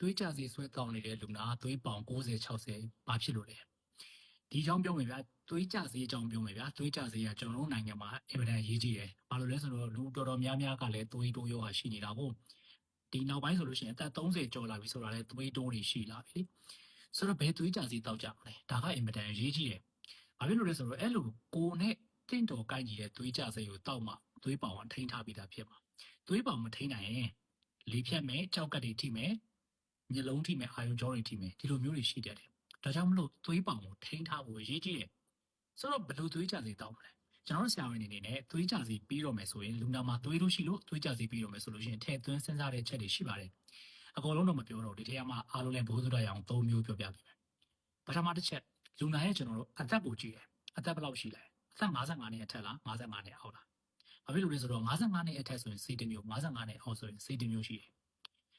သွေးကြစီဆွဲတောင်းနေတဲ့လူနာသွေးပေါင်60 60ဘာဖြစ်လို့လဲဒီအကြောင်းပြောမယ်ဗျာသွေးကြစီအကြောင်းပြောမယ်ဗျာသွေးကြစီကကျွန်တော်တို့နိုင်ငံမှာအင်မတန်ရေးကြီးတယ်ဘာလို့လဲဆိုတော့လူတော်တော်များများကလည်းသွေးတိုးရောဂါရှိနေတာကိုဒီနောက်ပိုင်းဆိုလို့ရှိရင်အသက်30ကျော်လာပြီဆိုတာလည်းသွေးတိုးတွေရှိလာပြီလေဆိုတော့ဘယ်သွေးကြစီတောက်ကြမလဲဒါကအင်မတန်ရေးကြီးတယ်ဘာဖြစ်လို့လဲဆိုတော့အဲ့လိုကိုနဲ့တင့်တော်ကိုက်ကြီးတဲ့သွေးကြစီကိုတောက်မှသွေးပေါင်ကထိန်းထားပြီးသားဖြစ်မှာသွေးပေါင်မထိန်းနိုင်ရင်လေဖြတ်မယ်ကြောက်ကတ်တွေထိမယ် မျက်လုံးထိမယ်အာယုံကြောတွေထိမယ်ဒီလိုမျိုးတွေရှိတတ်တယ်ဒါကြောင့်မလို့သွေးပေါင်ကိုထိန်းထားဖို့အရေးကြီးတယ်ဆိုတော့ဘယ်လိုသွေးကြစီတောက်မလဲကျွန်တော်တို့ဆရာဝန်တွေအနေနဲ့သွေးကြစီပြီးတော့မယ်ဆိုရင်လူနာမှာသွေးလို့ရှိလို့သွေးကြစီပြီးတော့မယ်ဆိုလို့ရှိရင်ထည့်သွင်းစဉ်းစားတဲ့ချက်တွေရှိပါတယ်အကုန်လုံးတော့မပြောတော့ဘူးဒီထဲမှာအားလုံးလည်းဘိုးစုရအောင်၃မျိုးပြောပြပေးမယ်ပထမတစ်ချက်လူနာရဲ့ကျွန်တော်တို့အသက်ကိုကြည့်တယ်အသက်ဘယ်လောက်ရှိလဲအသက်55နှစ်အထက်လား55နှစ်အောက်လားဘာဖြစ်လို့လဲဆိုတော့55နှစ်အထက်ဆိုရင်စိတ်တစ်မျိုး55နှစ်အောက်ဆိုရင်စိတ်တစ်မျိုးရှိတယ်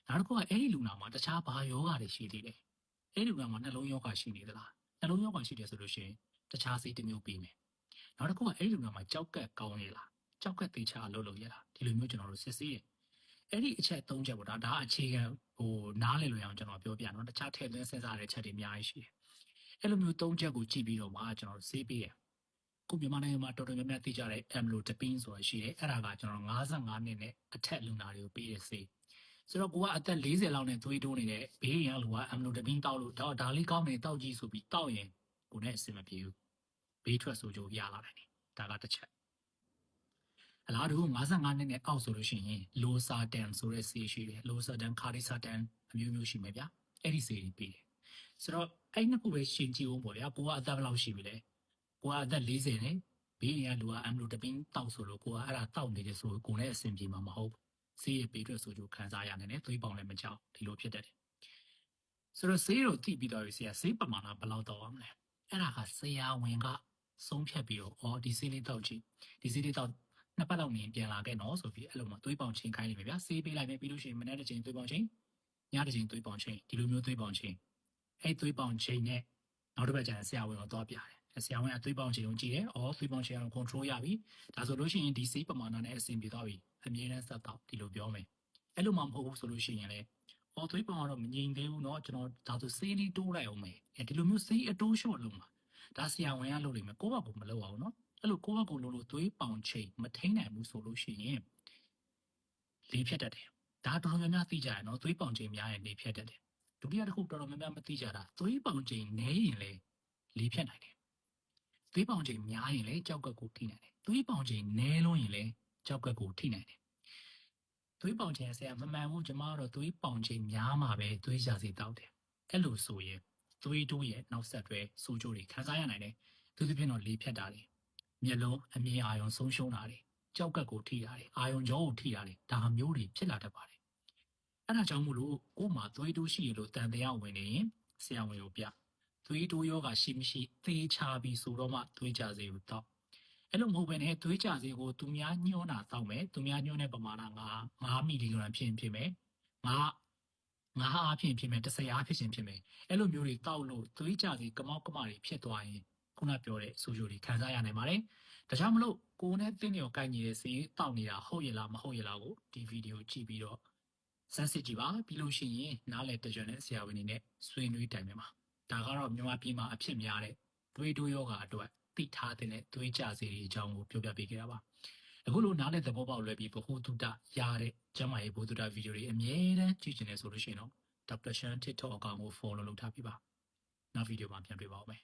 နောက်တစ်ခုကအဲ့ဒီလူနာမှာတခြားဘာယောဂတွေရှိသေးတယ်။အဲ့ဒီလူနာမှာနှလုံးယောဂရှိနေသလား။နှလုံးယောဂရှိတယ်ဆိုလို့ရှိရင်တခြားစိတ်တစ်မျိုးပြီးမယ်။နောက်တစ်ခုကအဲ့ဒီလူနာမှာကြောက်ကက်ကောင်းရလား။ကြောက်ကက်သေးချာအလုပ်လုပ်ရလား။ဒီလိုမျိုးကျွန်တော်တို့စစ်ဆေးတယ်။အဲ့ဒီအချက်၃ချက်ပေါ့ဒါဒါအခြေခံဟိုနားလည်လို့ရအောင်ကျွန်တော်ပြောပြနော်။တခြားထည့်သွင်းစဉ်းစားတဲ့ချက်တွေအများကြီးရှိတယ်။အဲ့လိုမျိုး၃ချက်ကိုကြည့်ပြီးတော့မှကျွန်တော်တို့ဆေးပေးရ။ခုမြန်မာနိုင်ငံမှာတော်တော်များများသိကြတဲ့ amlodipine ဆိုတာရှိတယ်။အဲ့ဒါကကျွန်တော်55နှစ်နဲ့အထက်လူနာတွေကိုပေးတဲ့ဆေး။ ဆိုတော့ကိုကအသက်40လောက်နဲ့သွေးတိုးနေတဲ့ဘေးရင်ကလူကအမ်လိုတပင်းတောက်လို့ဒါဒါလေးကောင်းနေတောက်ကြည့်ဆိုပြီးတောက်ရင်ကိုနဲ့အဆင်မပြေဘူးဘေးထွက်ဆိုကြရလာတယ်ဒါကတစ်ချက်အလားတူ55နှစ်နဲ့အောက်ဆိုလို့ရှိရင်လိုစာတန်ဆိုတဲ့ဆေးရှိတယ်လိုစာတန်ခါရီစာတန်အမျိုးမျိုးရှိမယ်ဗျာအဲ့ဒီဆေးတွေပေးတယ်ဆိုတော့အဲ့နှစ်ခုပဲရှင်ကြည့်အောင်ပေါ့ဗျာကိုကအသက်ဘယ်လောက်ရှိပြီလဲကိုကအသက်40နဲ့ဘေးရင်ကလူကအမ်လိုတပင်းတောက်ဆိုလို့ကိုကအဲ့ဒါတောက်နေတယ်ဆိုကိုနဲ့အဆင်ပြေမှာမဟုတ်ဘူး ဆေးရပေးအတွက်ဆိုကြခံစားရနိုင်တယ်သွေးပေါင်လည်းမကြောက်ဒီလိုဖြစ်တတ်တယ်ဆိုတော့ဆေးတော့တိပြီးတော့ဆရာဆေးပမာဏဘယ်လောက်တော့အောင်လဲအဲ့ဒါကဆရာဝန်ကဆုံးဖြတ်ပြီးတော့ဩဒီဆေးလေးတောက်ကြည့်ဒီဆေးလေးတောက်နှစ်ပတ်လောက်နေပြန်လာခဲ့နော်ဆိုပြီးအဲ့လိုမှသွေးပေါင်ချိန်ခိုင်းလိုက်မယ်ဗျာဆေးပေးလိုက်မယ်ပြီးလို့ရှိရင်မနေ့တစ်ချိန်သွေးပေါင်ချိန်ညတစ်ချိန်သွေးပေါင်ချိန်ဒီလိုမျိုးသွေးပေါင်ချိန်အဲ့သွေးပေါင်ချိန်နဲ့နောက်တစ်ပတ်ကျရင်ဆရာဝန်ကိုသွားပြတယ် ဆရာဝန်ကသွေးပေါင်ချိန်ကိုကြည့်တယ်ဩသွေးပေါင်ချိန်အောင် control ရပြီဒါဆိုလို့ရှိရင်ဒီဆေးပမာဏနဲ့အဆင်ပြေသွားပြီ အမြဲတမ်းဆက်တော့ဒီလိုပြောမယ်အဲ့လိုမှမဟုတ်ဘူးဆိုလို့ရှိရင်လည်းအော်သွေးပေါင်ကတော့မငြိမ်သေးဘူးเนาะကျွန်တော်ဒါဆိုဆေးလေးတိုးလိုက်အောင်မယ်အဲဒီလိုမျိုးဆေးအတိုးလျှော့လုံးမှာဒါဆရာဝန်ကလုပ်လိမ့်မယ်ကိုယ့်ဘက်ကိုမလုပ်အောင်เนาะအဲ့လိုကိုယ့်ဘက်ကိုလုပ်လို့သွေးပေါင်ချိန်မထိန်နိုင်ဘူးဆိုလို့ရှိရင်လေးဖြတ်တတ်တယ်ဒါတော်တော်များများသိကြရနော်သွေးပေါင်ချိန်များရင်လေးဖြတ်တတ်တယ်ဒုတိယတစ်ခုတော်တော်များများမသိကြတာသွေးပေါင်ချိန်နည်းရင်လေလေးဖြတ်နိုင်တယ် သွေးပေါင်ချိန်များရင်လေကြောက်ကက်ကိုထိနိုင်တယ်သွေးပေါင်ချိန်နည်းလို့ရင်လေကြောက်ကက်ကိုထိနိုင်တယ်။သွေးပေါင်ချိန်ဆရာမမှန်ဘူးကျမကတော့သွေးပေါင်ချိန်များမှာပဲသွေးရှာစီတောက်တယ်။အဲ့လိုဆိုရင်သွေးတိုးရဲ့နောက်ဆက်တွဲဆိုးကျိုးတွေခံစားရနိုင်တယ်။သူသဖြင့်တော့လေဖြတ်တာတွေမျက်လုံးအမြင်အာရုံဆုံးရှုံးတာတွေကြောက်ကက်ကိုထိတာတွေအာရုံကြောကိုထိတာတွေဒါမျိုးတွေဖြစ်လာတတ်ပါတယ်။အဲ့ဒါကြောင့်မို့လို့ကို့မှာသွေးတိုးရှိရလို့တန်တရားဝင်နေရင်ဆရာဝန်ကိုပြ သွေးတိုးယောဂရှိမရှိသေချာပြီးဆိုတော့မှသွေးကြစေကိုတောက်အဲ့လိုမဟုတ်ဘဲနဲ့သွေးကြစေကိုသူများညှိုးတာတောက်မယ်သူများညှိုးတဲ့ပမာဏက9မီလီဂရမ်ဖြစ်ရင်ဖြစ်မယ်ငါငါအားဖြင့်ဖြစ်မယ်10အားဖြစ်ခြင်းဖြစ်မယ်အဲ့လိုမျိုးတွေတောက်လို့သွေးကြစေကမောက်ကမတွေဖြစ်သွားရင်ခုနပြောတဲ့ဆိုးကျိုးတွေခံစားရနိုင်ပါတယ်ဒါကြောင့်မလို့ကိုယ်နဲ့တင်းရောကိုက်နေတဲ့စီးတောက်နေတာဟုတ်ရဲ့လားမဟုတ်ရဲ့လားကိုဒီဗီဒီယိုကြည့်ပြီးတော့စမ်းစစ်ကြည့်ပါပြီးလို့ရှိရင်နားလည်တကြွတဲ့ဆရာဝန်တွေနဲ့ဆွေးနွေးတိုင်ပင်ပါ ဒါကတော့မြန်မာပြည်မှာအဖြစ်များတဲ့သွေးတိုးယောဂအတွက်သိထားတဲ့သွေးကြစေတွေအကြောင်းကိုပြောပြပေးခဲ့တာပါအခုလိုနားလည်သဘောပေါက်လွယ်ပြီးဘ ഹു တုတရတဲ့ကျမ်းမာရေးဘ ഹു တုတဗီဒီယိုတွေအမြဲတမ်းကြည့်ချင်တယ်ဆိုလို့ရှိရင်တော့ Dr. Shan TikTok အကောင့်ကို follow လုပ်ထားပြပါနောက်ဗီဒီယိုမှာပြန်တွေ့ပါဦးမယ်